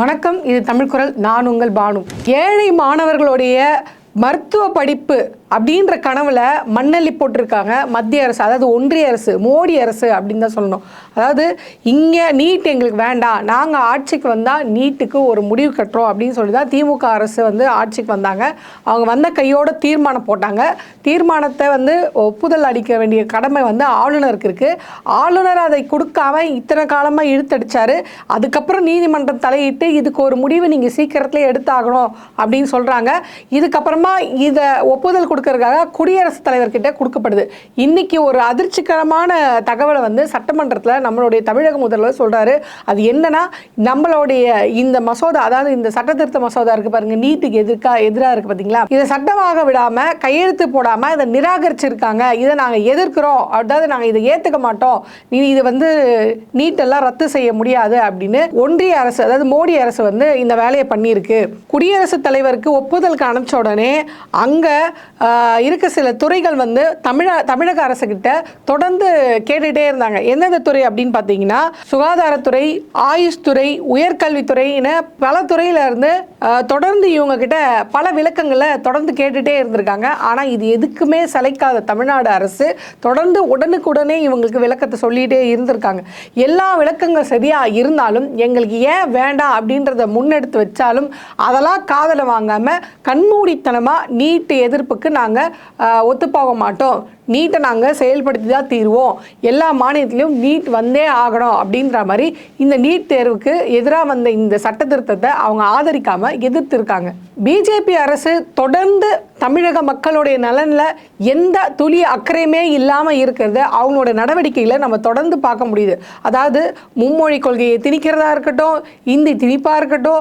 வணக்கம் இது தமிழ் குரல். நான் உங்கள் பானு. ஏழை மாணவர்களுடைய மருத்துவ படிப்பு அப்படின்ற கனவுல மண்ணள்ளி போட்டிருக்காங்க மத்திய அரசு அதாவது ஒன்றிய அரசு மோடி அரசு அப்படின்னு தான் சொல்லணும். அதாவது இங்கே நீட் எங்களுக்கு வேண்டாம். நாங்கள் ஆட்சிக்கு வந்தால் நீட்டுக்கு ஒரு முடிவு கட்டுறோம் அப்படின்னு சொல்லி தான் திமுக அரசு வந்து ஆட்சிக்கு வந்தாங்க. அவங்க வந்த கையோட தீர்மானம் போட்டாங்க. தீர்மானத்தை வந்து ஒப்புதல் அளிக்க வேண்டிய கடமை வந்து ஆளுநருக்கு இருக்குது ஆளுநர் அதை கொடுக்காம இத்தனை காலமாக இழுத்தடிச்சாரு. அதுக்கப்புறம் நீதிமன்றம் தலையிட்டு இதுக்கு ஒரு முடிவு நீங்கள் சீக்கிரத்தில் எடுத்தாகணும் அப்படின்னு சொல்கிறாங்க இதுக்கப்புறமா இதை ஒப்புதல் கொடுக்கறதுக்காக குடியரசுத் தலைவர்கிட்ட கொடுக்கப்படுது. இன்னைக்கு ஒரு அதிர்ச்சிகரமான தகவலை வந்து சட்டமன்றத்தில் நம்மளுடைய தமிழக முதல்வர் சொல்கிறாரு அது என்னன்னா நம்மளுடைய இந்த மசோதா அதாவது இந்த சட்ட திருத்த மசோதா இருக்கு பாருங்க நீட்டுக்கு எதிர்க்கா எதிராக இருக்கு பார்த்தீங்களா இதை சட்டமாக விடாம கையெழுத்து போடாம இதை நிராகரிச்சிருக்காங்க. இதை நாங்கள் எதிர்க்கிறோம். அதாவது நாங்கள் இதை ஏற்றுக்க மாட்டோம். நீ இது வந்து நீட்டெல்லாம் ரத்து செய்ய முடியாது அப்படின்னு ஒன்றிய அரசு அதாவது மோடி அரசு வந்து இந்த வேலையை பண்ணியிருக்கு. குடியரசுத் தலைவருக்கு ஒப்புதலுக்கு அனுப்பிச்ச உடனே அங்கே இருக்க சில துறைகள் வந்து தமிழ தமிழக அரசுக்கிட்ட தொடர்ந்து கேட்டுகிட்டே இருந்தாங்க. எந்தெந்த துறை அப்படின்னு பார்த்தீங்கன்னா சுகாதாரத்துறை ஆயுஷ் துறை உயர்கல்வித்துறைன்னு பல துறையில இருந்து தொடர்ந்து இவங்க கிட்ட பல விளக்கங்களை தொடர்ந்து கேட்டுட்டே இருந்திருக்காங்க. ஆனால் இது எதுக்குமே சளைக்காத தமிழ்நாடு அரசு தொடர்ந்து உடனுக்குடனே இவங்களுக்கு விளக்கத்தை சொல்லிகிட்டே இருந்திருக்காங்க. எல்லா விளக்கங்கள் சரியா இருந்தாலும் எங்களுக்கு ஏன் வேண்டாம் அப்படின்றத முன்னெடுத்து வச்சாலும் அதெல்லாம் காதலை வாங்காம கண்மூடித்தனமா நீட் எதிர்ப்புக்கு நாங்கள் ஒத்துப்போக மாட்டோம். நீட்டை நாங்கள் செயல்படுத்தி தான் தீருவோம். எல்லா மாநிலத்திலையும் நீட் வந்தே ஆகணும் அப்படின்ற மாதிரி இந்த நீட் தேர்வுக்கு எதிராக வந்த இந்த சட்ட திருத்தத்தை அவங்க ஆதரிக்காமல் ஆதரிக்காம எதிர்த்திருக்காங்க. பிஜேபி அரசு தொடர்ந்து தமிழக மக்களுடைய நலனில் எந்த துளி அக்கறையுமே இல்லாமல் இருக்கிறத அவங்களோட நடவடிக்கைகளை நம்ம தொடர்ந்து பார்க்க முடியுது. அதாவது மும்மொழி கொள்கையை திணிக்கிறதா இருக்கட்டும் இந்தி திணிப்பாக இருக்கட்டும்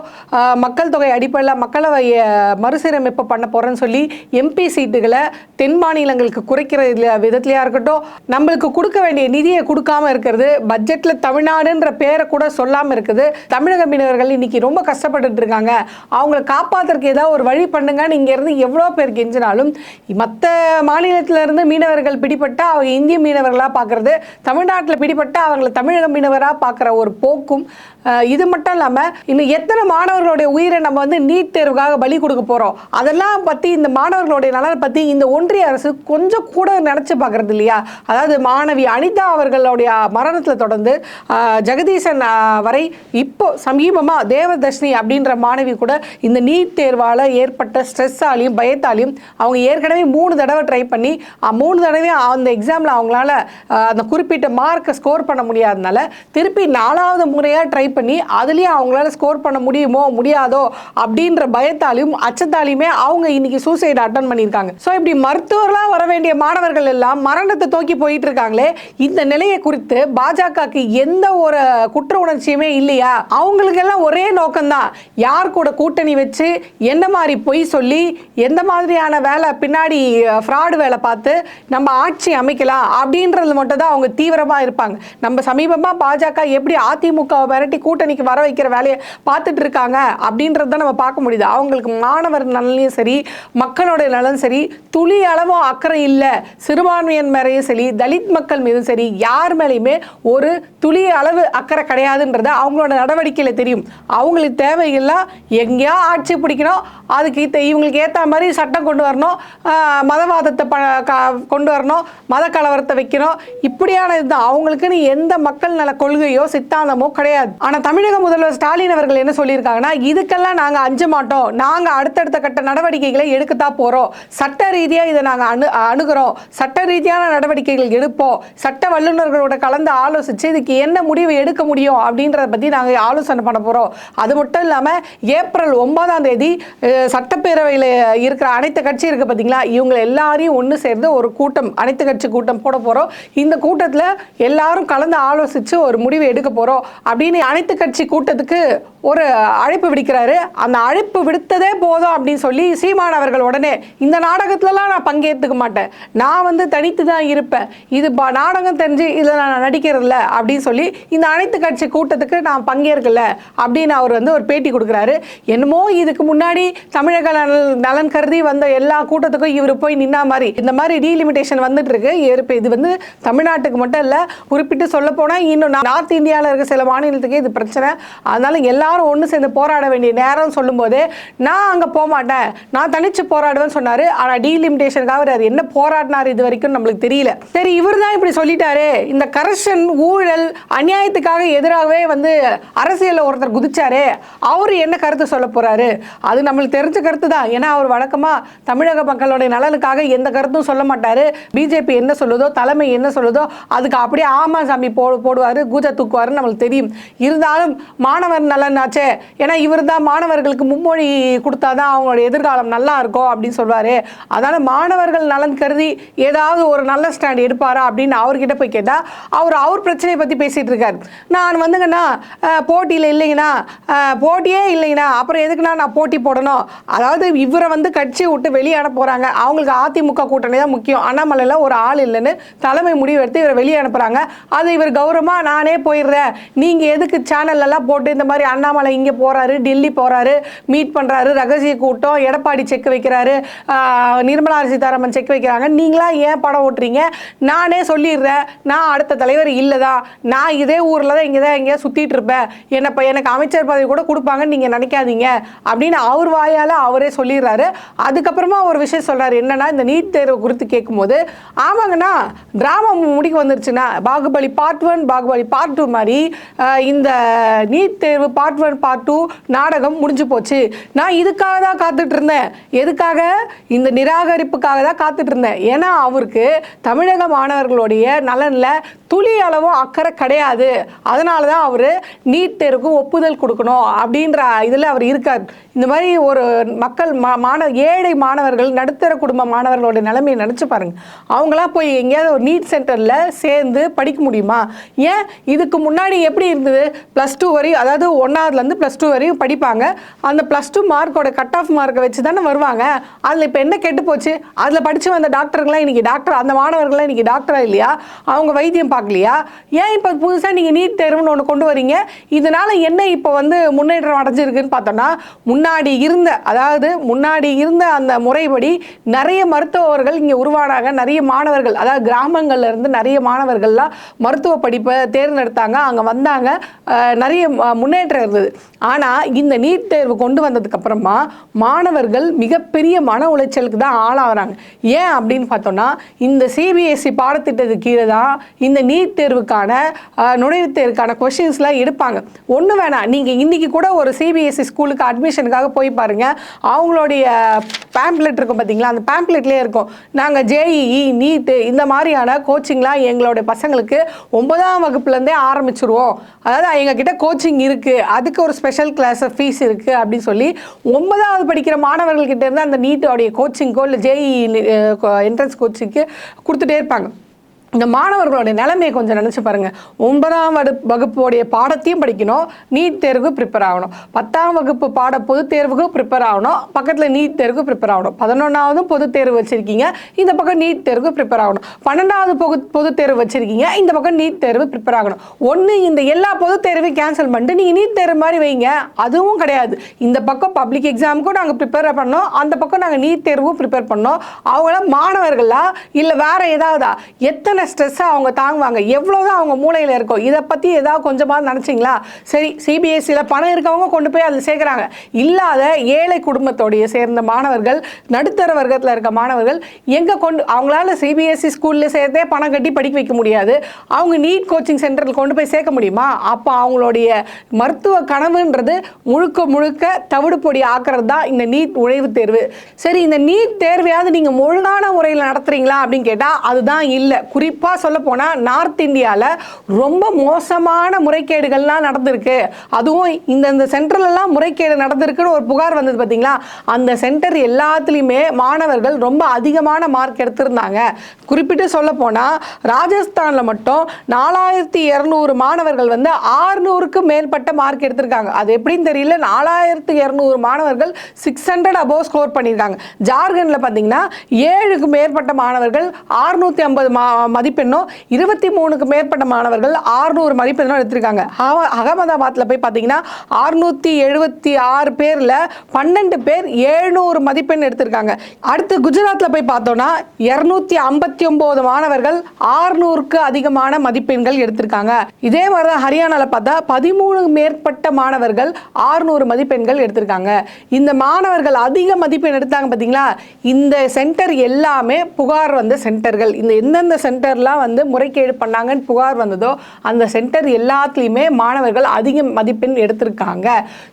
மக்கள் தொகை அடிப்படையில் மக்களவையை மறுசீரமைப்பு பண்ண போகிறேன்னு சொல்லி எம்பி சீட்டுகளை தென் மாநிலங்களுக்கு குறைக்கிற விதத்திலையாக இருக்கட்டும் நம்மளுக்கு கொடுக்க வேண்டிய நிதியை கொடுக்காம இருக்கிறது பட்ஜெட்டில் தமிழ்நாடுன்ற பேரை கூட சொல்லாமல் இருக்குது. தமிழக மீனவர்கள் இன்னைக்கு ரொம்ப கஷ்டப்பட்டு இருக்காங்க. அவங்கள காப்பாத்துறதுக்கு ஏதாவது ஒரு வழி பண்ணுங்கன்னு இங்கேருந்து எவ்வளோ பேர் கெஞ்சினாலும் மற்ற மாநிலத்திலிருந்து மீனவர்கள் பிடிபட்டா அவங்க இந்திய மீனவர்களாக பார்க்கறது தமிழ்நாட்டில் பிடிபட்டா அவங்கள தமிழக மீனவராக பார்க்குற ஒரு போக்கும் இது மட்டும் இல்லாமல் இன்னும் எத்தனை மாணவர்களுடைய உயிரை நம்ம வந்து நீட் தேர்வுக்காக பலி கொடுக்க போகிறோம் அதெல்லாம் பற்றி இந்த மாணவர்களுடைய நலனை பற்றி இந்த ஒன்றிய அரசு கொஞ்சம் கூட நினச்சி பார்க்குறது இல்லையா? அதாவது மாணவி அனிதா அவர்களுடைய மரணத்தில் தொடர்ந்து ஜெகதீசன் வரை இப்போ சமீபமாக தேவதர்ஷினி அப்படின்ற மாணவி கூட இந்த நீட் தேர்வால் ஏற்பட்ட ஸ்ட்ரெஸ்ஸாலையும் பயத்தாலையும் அவங்க ஏற்கனவே மூணு தடவை ட்ரை பண்ணி மூணு தடவையும் அந்த எக்ஸாமில் அவங்களால அந்த குறிப்பிட்ட மார்க்கை ஸ்கோர் பண்ண முடியாதனால திருப்பி நாலாவது முறையாக ட்ரை பண்ணி அதுலேயும் அவங்களால ஸ்கோர் பண்ண முடியுமோ முடியாதோ அப்படின்ற பயத்தாலையும் அச்சத்தாலையுமே அவங்க இன்னைக்கு சூசைட் அட்டன் பண்ணியிருக்காங்க. ஸோ இப்படி மருத்துவர்களாக வர வேண்டிய மாணவர்கள் எல்லாம் மரணத்தை தோக்கி போயிட்டு இருக்காங்களே இந்த நிலையை குறித்து பாஜகவுக்கு எந்த ஒரு குற்ற உணர்ச்சியுமே இல்லையா? அவங்களுக்கெல்லாம் ஒரே நோக்கம்தான் யார் கூட கூட்டணி வச்சு என்ன மாதிரி பொய் சொல்லி எந்த மாதிரியான வேலை பின்னாடி ஃப்ராடு வேலை பார்த்து நம்ம ஆட்சி அமைக்கலாம் அப்படின்றது மட்டும் தான் அவங்க தீவிரமாக இருப்பாங்க. நம்ம சமீபமாக பாஜக எப்படி அதிமுகவை விரட்டி கூட்டணிக்கு வர வைக்கிற வேலையை பார்த்துட்டு இருக்காங்க அப்படின்றத நம்ம பார்க்க முடியுது. அவங்களுக்கு மாணவர் நலனையும் சரி மக்களோட நலனும் சரி துளி அளவும் அக்கறை இல்லை சிறுபான்மையன் மேலேயும் சரி தலித் மக்கள் மீதும் சரி யார் மேலேயுமே ஒரு துளி அளவு அக்கறை கிடையாதுன்றத அவங்களோட நடவடிக்கையில் தெரியும். அவங்களுக்கு தேவையெல்லாம் எங்கேயா ஆட்சி பிடிக்கணும். அதுக்கு இத்த- இவங்களுக்கு ஏற்ற மாதிரி சட்டம் கொண்டு வரணும். மதவாதத்தை ப க- கொண்டு வரணும். மத கலவரத்தை வைக்கணும். இப்படியான இதுதான் அவங்களுக்குன்னு எந்த மக்கள் நல கொள்கையோ சித்தாந்தமோ கிடையாது. ஆனால் தமிழக முதல்வர் ஸ்டாலின் அவர்கள் என்ன சொல்லியிருக்காங்கன்னா இதுக்கெல்லாம் நாங்கள் அஞ்ச மாட்டோம். நாங்கள் அடுத்தடுத்த கட்ட நடவடிக்கைகளை எடுக்கத்தான் போகிறோம் சட்ட ரீதியாக இதை நாங்கள் அணு அணுகிறோம். சட்ட ரீதியான நடவடிக்கைகள் எடுப்போம். சட்ட வல்லுநர்களோட கலந்து ஆலோசித்து இதுக்கு என்ன முடிவு எடுக்க முடியும் அப்படின்றத பற்றி நாங்கள் ஆலோசனை பண்ண போகிறோம் அது மட்டும் இல்லாமல் ஏப்ரல் ஒன்பதாம் தேதி சட்டப்பேரவையில் இருக்கிற அனைத்து கட்சி இருக்கு பார்த்தீங்களா இவங்க எல்லாரையும் ஒன்று சேர்ந்து ஒரு கூட்டம் அனைத்து கட்சி கூட்டம் போட போகிறோம் இந்த கூட்டத்தில் எல்லாரும் கலந்து ஆலோசித்து ஒரு முடிவு எடுக்க போகிறோம் அப்படின்னு அனைத்து கட்சி கூட்டத்துக்கு ஒரு அழைப்பு விடுக்கிறாரு. அந்த அழைப்பு விடுத்ததே போதும் அப்படின்னு சொல்லி சீமான் அவர்கள் உடனே இந்த நாடகத்துலலாம் நான் பங்கேற்றுக்க மாட்டேன். நான் நான் வந்து தனித்து தான் இருப்பேன். இது ப- நாடகம் தெரிஞ்சு இதில் நான் நடிக்கிறதில்ல அப்படின்னு சொல்லி இந்த அனைத்து கட்சி கூட்டத்துக்கு நான் பங்கேற்கல அப்படின்னு அவர் வந்து ஒரு பேட்டி கொடுக்குறாரு. என்னமோ இதுக்கு முன்னாடி தமிழக நலன் நலன் கருதி வந்த எல்லா கூட்டத்துக்கும் இவர் போய் நின்னா மாதிரி. இந்த மாதிரி டீலிமிட்டேஷன் வந்துட்டு இருக்கு இது வந்து தமிழ்நாட்டுக்கு மட்டும் இல்லை குறிப்பிட்டு சொல்ல போனால் இன்னும் நார்த் இந்தியாவில் இருக்க சில மாநிலத்துக்கு இது பிரச்சனை. அதனால எல்லாரும் ஒன்று சேர்ந்து போராட வேண்டிய நேரம் சொல்லும்போது நான் அங்கே போக மாட்டேன். நான் தனிச்சு போராடுவேன்னு சொன்னார். ஆனால் டீலிமிட்டேஷனுக்காக அவர் அது என்ன போராடினார் இது வரைக்கும் நம்மளுக்கு தெரியல. சரி இவர் தான் இப்படி சொல்லிட்டாரு. இந்த கரப்ஷன் ஊழல் அநியாயத்துக்காக எதிராகவே வந்து அரசியலில் ஒருத்தர் குதிச்சாரு. அவர் என்ன கருத்து சொல்ல போறாரு. அது நம்மளுக்கு தெரிஞ்ச கருத்து தான் ஏன்னா அவர் வழக்கமா தமிழக மக்களுடைய நலனுக்காக எந்த கருத்தும் சொல்ல மாட்டாரு. பிஜேபி என்ன சொல்லுதோ தலைமை என்ன சொல்லுதோ அதுக்கு அப்படியே ஆமா சாமி போ போடுவாரு கூஜா தூக்குவாருன்னு நம்மளுக்கு தெரியும். இருந்தாலும் மாணவர் நலனாச்சே. ஏன்னா இவர் தான் மாணவர்களுக்கு மும்மொழி கொடுத்தாதான் அவங்களோட எதிர்காலம் நல்லா இருக்கும் அப்படின்னு சொல்வார். அதனால் மாணவர்கள் நலன் கருதி ஏதாவது ஒரு நல்ல ஸ்டாண்ட் எடுப்பாரா அப்படின்னு அவர்கிட்ட போய் கேட்டால் அவர் அவர் பிரச்சனையை பற்றி பேசிட்டு இருக்கார். நான் வந்துங்கண்ணா போட்டியில் இல்லைங்கண்ணா போட்டியே இல்லைங்கண்ணா அப்புறம் எதுக்குண்ணா நான் போட்டி போடணும்? அதாவது இவரை வந்து கட்சி விட்டு வெளியே போகிறாங்க அவங்களுக்கு அதிமுக கூட்டணி தான் முக்கியம். அண்ணாமலையில் ஒரு ஆள் இல்லைன்னு தலைமை முடிவு எடுத்து இவரை வெளியே அனுப்புறாங்க. அது இவர் கௌரவமாக நானே போயிடுறேன். நீங்கள் எதுக்கு சேனல்லலாம் போட்டு இந்த மாதிரி அண்ணாமலை இங்கே போகிறாரு டெல்லி போகிறாரு மீட் பண்ணுறாரு ரகசிய கூட்டம் எடப்பாடி செக் வைக்கிறாரு நிர்மலா சீதாராமன் செக் வைக்கிறாங்க. நீங்களாம் ஏன் படம் ஓட்டுறீங்க? நானே சொல்லிடுறேன். நான் அடுத்த தலைவர் இல்லைதான் நான் இதே ஊரில் தான் இங்கே தான் எங்கேயா சுற்றிட்டு இருப்பேன் என்னப்பா எனக்கு அமைச்சர் பதவி கூட கொடுப்பாங்கன்னு நீங்கள் நினைக்காது பண்ணாதீங்க அப்படின்னு அவர் வாயால் அவரே சொல்லிடுறாரு. அதுக்கப்புறமா ஒரு விஷயம் சொல்கிறாரு என்னன்னா இந்த நீட் தேர்வு குறித்து கேட்கும்போது ஆமாங்கண்ணா டிராமா முடிக்க வந்துருச்சுன்னா Baahubali part one Baahubali part two மாதிரி இந்த நீட் தேர்வு பார்ட் ஒன் பார்ட் டூ நாடகம் முடிஞ்சு போச்சு. நான் இதுக்காக தான் காத்துட்டு இருந்தேன். எதுக்காக? இந்த நிராகரிப்புக்காக தான் காத்துட்டு இருந்தேன். ஏன்னா அவருக்கு தமிழக மாணவர்களுடைய நலனில் துளி அளவும் அக்கறை கிடையாது. அதனால தான் அவர் நீட் தேர்வுக்கு ஒப்புதல் கொடுக்கணும் அப்படின்ற இதில் அவர் இருக்கார். இந்த மாதிரி ஒரு மக்கள் மா மாணவ ஏழை மாணவர்கள் நடுத்தர குடும்ப மாணவர்களோட நிலைமையை நினச்சி பாருங்க. அவங்களாம் போய் எங்கேயாவது ஒரு நீட் சென்டரில் சேர்ந்து படிக்க முடியுமா? ஏன்? இதுக்கு முன்னாடி எப்படி இருந்தது? ப்ளஸ் டூ வரையும் அதாவது ஒன்றாவதுலேருந்து ப்ளஸ் டூ வரையும் படிப்பாங்க. அந்த ப்ளஸ் டூ மார்க்கோட கட் ஆஃப் மார்க்கை வச்சு தானே வருவாங்க. அதில் இப்போ என்ன கெட்டு போச்சு? அதில் படித்து வந்த டாக்டருங்களாம் இன்றைக்கி டாக்டர் அந்த மாணவர்கள்லாம் இன்றைக்கி டாக்டரா இல்லையா? அவங்க வைத்தியம் பார்க்கலையா? ஏன் இப்போ புதுசாக நீங்கள் நீட் தேர்வுன்னு ஒன்று கொண்டு வரீங்க? இதனால் என்ன இப்போ வந்து முன்னேற்றம் அடைஞ்சிருக்குன்னு பார்த்தோம்னா முன்னாடி இருந்த அதாவது முன்னாடி இருந்த அந்த முறைப்படி நிறைய மருத்துவர்கள் இங்கே உருவானாங்க. நிறைய மாணவர்கள் அதாவது கிராமங்கள்ல இருந்து நிறைய மாணவர்கள்லாம் மருத்துவ படிப்பை தேர்ந்தெடுத்தாங்க. அங்கே வந்தாங்க. நிறைய முன்னேற்றம் இருந்தது. ஆனால் இந்த நீட் தேர்வு கொண்டு வந்ததுக்கு அப்புறமா மாணவர்கள் மிகப்பெரிய மன உளைச்சலுக்கு தான் ஆளாகிறாங்க. ஏன் அப்படின்னு பார்த்தோம்னா இந்த சிபிஎஸ்சி பாடத்திட்டத்துக்கு கீழே தான் இந்த நீட் தேர்வுக்கான நுழைவுத் தேர்வுக்கான கொஷின்ஸ்லாம் எடுப்பாங்க. ஒன்று வேணாம். நீங்கள் இன்னைக்கு கூட ஒரு சிபிஎஸ்சி ஸ்கூலுக்கு அட்மிஷனுக்காக போய் பாருங்க. அவங்களுடைய பேம்ப்ளெட் இருக்கும் பார்த்தீங்களா அந்த பேம்ப்ளெட்லேயே இருக்கும். நாங்கள் ஜேஇஇ நீட்டு இந்த மாதிரியான கோச்சிங்லாம் எங்களுடைய பசங்களுக்கு ஒன்பதாம் வகுப்புலேருந்தே ஆரம்பிச்சிருவோம். அதாவது எங்ககிட்ட கோச்சிங் இருக்குது அதுக்கு ஒரு ஸ்பெஷல் கிளாஸ் ஃபீஸ் இருக்குது அப்படின்னு சொல்லி ஒன்பதாவது படிக்கிற மாணவர்கள்கிட்ட இருந்து அந்த நீட்டோடைய கோச்சிங்கோ இல்லை ஜேஇஇ என்ட்ரன்ஸ் கோச்சிங்க்கு கொடுத்துட்டே இருப்பாங்க. இந்த மாணவர்களுடைய நிலைமையை கொஞ்சம் நினச்சி பாருங்கள் ஒன்பதாம் வடு வகுப்புடைய பாடத்தையும் படிக்கணும் நீட் தேர்வுக்கு ப்ரிப்பேர் ஆகணும். பத்தாம் வகுப்பு பாட பொதுத் தேர்வுக்கு ப்ரிப்பேர் ஆகணும் பக்கத்தில் நீட் தேர்வுக்கு ப்ரிப்பேர் ஆகணும். பதினொன்றாவதும் பொதுத் தேர்வு வச்சுருக்கீங்க இந்த பக்கம் நீட் தேர்வுக்கு ப்ரிப்பேர் ஆகணும். பன்னெண்டாவது பொது பொதுத் தேர்வு வச்சுருக்கீங்க இந்த பக்கம் நீட் தேர்வு ப்ரிப்பேர் ஆகணும். ஒன்று இந்த எல்லா பொதுத் தேர்வையும் கேன்சல் பண்ணிட்டு நீங்கள் நீட் தேர்வு மாதிரி வைங்க. அதுவும் கிடையாது. இந்த பக்கம் பப்ளிக் எக்ஸாமுக்கும் நாங்கள் ப்ரிப்பேர் பண்ணோம் அந்த பக்கம் நாங்கள் நீட் தேர்வும் ப்ரிப்பேர் பண்ணோம். அவங்களாம் மாணவர்களா இல்லை வேறு ஏதாவதா? எத்தனை ஸ்ட்ரெஸ்ஸாக அவங்க தாங்குவாங்க? எவ்வளோதான் அவங்க மூளையில் இருக்கும் இதை பற்றி ஏதாவது கொஞ்சமாக நினச்சிங்களா? சரி சிபிஎஸ்சியில் பணம் இருக்கவங்க கொண்டு போய் அதில் சேர்க்குறாங்க. இல்லாத ஏழை குடும்பத்தோடைய சேர்ந்த மாணவர்கள் நடுத்தர வர்க்கத்தில் இருக்க மாணவர்கள் எங்கே கொண்டு அவங்களால சிபிஎஸ்சி ஸ்கூலில் சேர்த்தே பணம் கட்டி படிக்க வைக்க முடியாது. அவங்க நீட் கோச்சிங் சென்டரில் கொண்டு போய் சேர்க்க முடியுமா? அப்போ அவங்களுடைய மருத்துவ கனவுன்றது முழுக்க முழுக்க தவிடு பொடி ஆக்குறது தான் இந்த நீட் நுழைவுத் தேர்வு. சரி இந்த நீட் தேர்வையாவது நீங்கள் ஒழுங்கான முறையில் நடத்துறீங்களா அப்படின்னு கேட்டால் அதுதான் இல்லை. குறி குறிப்பாக சொல்ல போனால் நார்த் இந்தியாவில் ரொம்ப மோசமான முறைகேடுகள்லாம் நடந்திருக்கு. அதுவும் இந்த இந்த சென்டர்லலாம் முறைகேடு நடந்திருக்குன்னு ஒரு புகார் வந்தது பார்த்தீங்களா அந்த சென்டர் எல்லாத்துலேயுமே மாணவர்கள் ரொம்ப அதிகமான மார்க் எடுத்திருந்தாங்க. குறிப்பிட்டு சொல்ல போனால் ராஜஸ்தானில் மட்டும் நாலாயிரத்தி இரநூறு மாணவர்கள் வந்து ஆறுநூறுக்கு மேற்பட்ட மார்க் எடுத்திருக்காங்க. அது எப்படின்னு தெரியல. நாலாயிரத்து இரநூறு மாணவர்கள் சிக்ஸ் ஹண்ட்ரட் அபோவ் ஸ்கோர் பண்ணியிருக்காங்க. ஜார்க்கண்டில் பார்த்தீங்கன்னா ஏழுக்கு மேற்பட்ட மாணவர்கள் ஆறுநூற்றி ஐம்பது மதிப்பெண்ணோ இருபத்தி மூணுக்கு மேற்பட்ட மாணவர்கள் ஆறுநூறு மதிப்பெண்ணோ எடுத்திருக்காங்க. அகமதாபாத்தில் போய் பார்த்தீங்கன்னா ஆறுநூற்றி எழுபத்தி ஆறு பேரில் பன்னெண்டு பேர் ஏழ்நூறு மதிப்பெண் எடுத்திருக்காங்க. அடுத்து குஜராத்தில் போய் பார்த்தோன்னா இரநூத்தி ஐம்பத்தி ஒம்பது மாணவர்கள் ஆறுநூறுக்கு அதிகமான மதிப்பெண்கள் எடுத்திருக்காங்க. இதே மாதிரி தான் ஹரியானாவில் பார்த்தா பதிமூணு மேற்பட்ட மாணவர்கள் ஆறுநூறு மதிப்பெண்கள் எடுத்திருக்காங்க. இந்த மாணவர்கள் அதிக மதிப்பெண் எடுத்தாங்க பார்த்தீங்களா இந்த சென்டர் எல்லாமே புகார் வந்த சென்டர்கள். இந்த எந்தெந்த சென்டர் சென்டர்லாம் வந்து முறைகேடு பண்ணாங்கன்னு புகார் வந்ததோ அந்த சென்டர் எல்லாத்துலேயுமே மாணவர்கள் அதிக மதிப்பெண் எடுத்திருக்காங்க.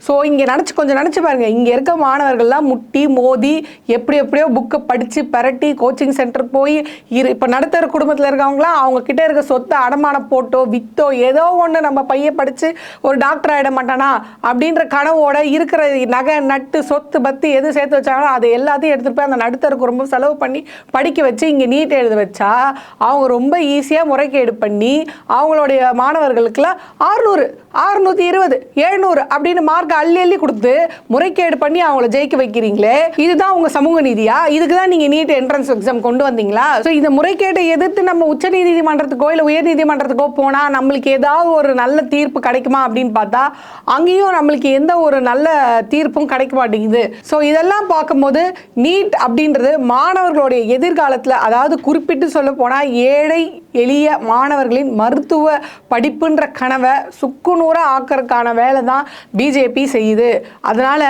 ஸோ இங்கே நினச்சி கொஞ்சம் நினச்சி பாருங்க. இங்கே இருக்க மாணவர்கள்லாம் முட்டி மோதி எப்படி எப்படியோ புக்கை படித்து பரட்டி கோச்சிங் சென்டர் போய் இரு இப்போ நடுத்தர குடும்பத்தில் இருக்கவங்களாம் அவங்கக்கிட்ட இருக்க சொத்தை அடமானம் போட்டோ வித்தோ ஏதோ ஒன்று நம்ம பையன் படித்து ஒரு டாக்டர் ஆகிட மாட்டானா? அப்படின்ற கனவோட இருக்கிற நகை நட்டு சொத்து பத்து எது சேர்த்து வச்சாங்களோ அதை எல்லாத்தையும் எடுத்துகிட்டு போய் அந்த நடுத்தர குடும்பம் செலவு பண்ணி படிக்க வச்சு இங்கே நீட் எழுத வச்சா அவங்க ரொம்ப ஈஸியாக முறைகேடு பண்ணி அவங்களுடைய மாணவர்களுக்கெல்லாம் ஆறுநூறு ஆறுநூற்றி இருபது எழுநூறு அப்படின்னு மார்க் அள்ளி அள்ளி கொடுத்து முறைகேடு பண்ணி அவங்கள ஜெயிக்க வைக்கிறீங்களே. இதுதான் உங்கள் சமூக நீதியா? இதுக்கு தான் நீங்கள் நீட் என்ட்ரன்ஸ் எக்ஸாம் கொண்டு வந்தீங்களா? ஸோ இந்த முறைகேட்டை எதிர்த்து நம்ம உச்ச நீதிமன்றத்துக்கோ இல்லை உயர் நீதிமன்றத்துக்கோ போனால் நம்மளுக்கு ஏதாவது ஒரு நல்ல தீர்ப்பு கிடைக்குமா அப்படின்னு பார்த்தா அங்கேயும் நம்மளுக்கு எந்த ஒரு நல்ல தீர்ப்பும் கிடைக்க மாட்டேங்குது. ஸோ இதெல்லாம் பார்க்கும்போது நீட் அப்படின்றது மாணவர்களுடைய எதிர்காலத்தில் அதாவது குறிப்பிட்டு சொல்ல போனால் ஏழை எளிய மாணவர்களின் மருத்துவ படிப்புன்ற கனவை சுக்குநூறாக ஆக்கறதுக்கான வேலை தான் பிஜேபி செய்யுது. அதனால்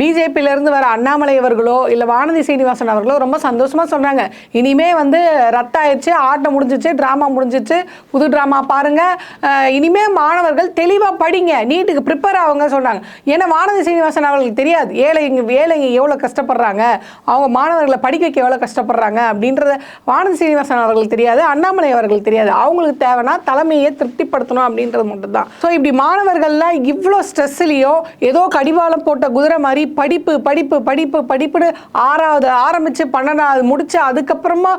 பிஜேபியிலேருந்து வர அண்ணாமலை அவர்களோ இல்லை வானதி சீனிவாசன் அவர்களோ ரொம்ப சந்தோஷமாக சொல்கிறாங்க இனிமே வந்து ரத்தாயிடுச்சு ஆட்டம் முடிஞ்சிச்சு ட்ராமா முடிஞ்சிச்சு புது ட்ராமா பாருங்கள் இனிமே மாணவர்கள் தெளிவாக படிங்க நீட்டுக்கு ப்ரிப்பேர் ஆகுங்க சொல்கிறாங்க ஏன்னா வானதி சீனிவாசன் அவர்களுக்கு தெரியாது ஏழைங்க ஏழைங்க எவ்வளோ கஷ்டப்படுறாங்க அவங்க மாணவர்களை படிக்க வைக்க எவ்வளோ கஷ்டப்படுறாங்க அப்படின்றத வானதி சீனிவாசன் அவர்களுக்கு தெரியாது அண்ணாமலை அவர்களுக்கு தெரியாது. அவங்களுக்கு தேவைன்னா தலைமையை திருப்திப்படுத்தணும் அப்படின்றது மட்டும்தான். ஸோ இப்படி மாணவர்கள்லாம் இவ்வளோ ஸ்ட்ரெஸ்லையோ ஏதோ கடிவாளம் போட்ட குதிரை மாதிரி படிப்பு படிப்பு படிப்பு படிப்புன்னு ஆறாவது ஆரம்பித்து பன்னெண்டாவது முடிச்சு அதுக்கப்புறமா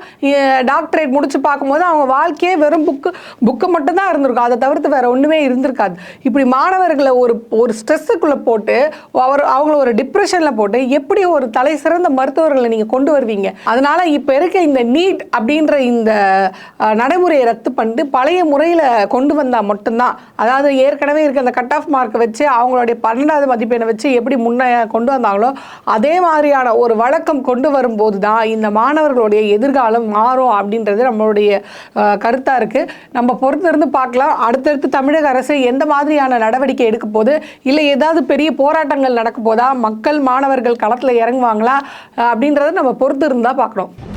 டாக்டரேட் முடிச்சு பார்க்கும்போது அவங்க வாழ்க்கையே வெறும் புக்கு புக்கு மட்டும்தான் இருந்திருக்கும். அதை தவிர்த்து வேற ஒன்றுமே இருந்திருக்காது. இப்படி மாணவர்களை ஒரு ஒரு ஸ்ட்ரெஸ்ஸுக்குள்ளே போட்டு அவர் அவங்கள ஒரு டிப்ரெஷனில் போட்டு எப்படி ஒரு தலை சிறந்த மருத்துவர்களை நீங்கள் கொண்டு வருவீங்க? அதனால இப்போ இருக்க இந்த நீட் அப்படின்ற இந்த நடை நடைமுறையை ரத்து பண்ணிட்டு பழைய முறையில் கொண்டு வந்தால் மட்டும்தான். அதாவது ஏற்கனவே இருக்க அந்த கட் ஆஃப் மார்க்கை வச்சு அவங்களுடைய பன்னெண்டாவது மதிப்பெண்ணை வச்சு எப்படி முன்னே கொண்டு வந்தாங்களோ அதே மாதிரியான ஒரு வழக்கம் கொண்டு வரும்போது தான் இந்த மாணவர்களுடைய எதிர்காலம் மாறும் அப்படின்றது நம்மளுடைய கருத்தாக இருக்குது நம்ம பொறுத்திருந்து பார்க்கலாம். அடுத்தடுத்து தமிழக அரசு எந்த மாதிரியான நடவடிக்கை எடுக்க போது இல்லை ஏதாவது பெரிய போராட்டங்கள் நடக்க போதா? மக்கள் மாணவர்கள் களத்தில் இறங்குவாங்களா? அப்படின்றத நம்ம பொறுத்து இருந்தால் பார்க்குறோம்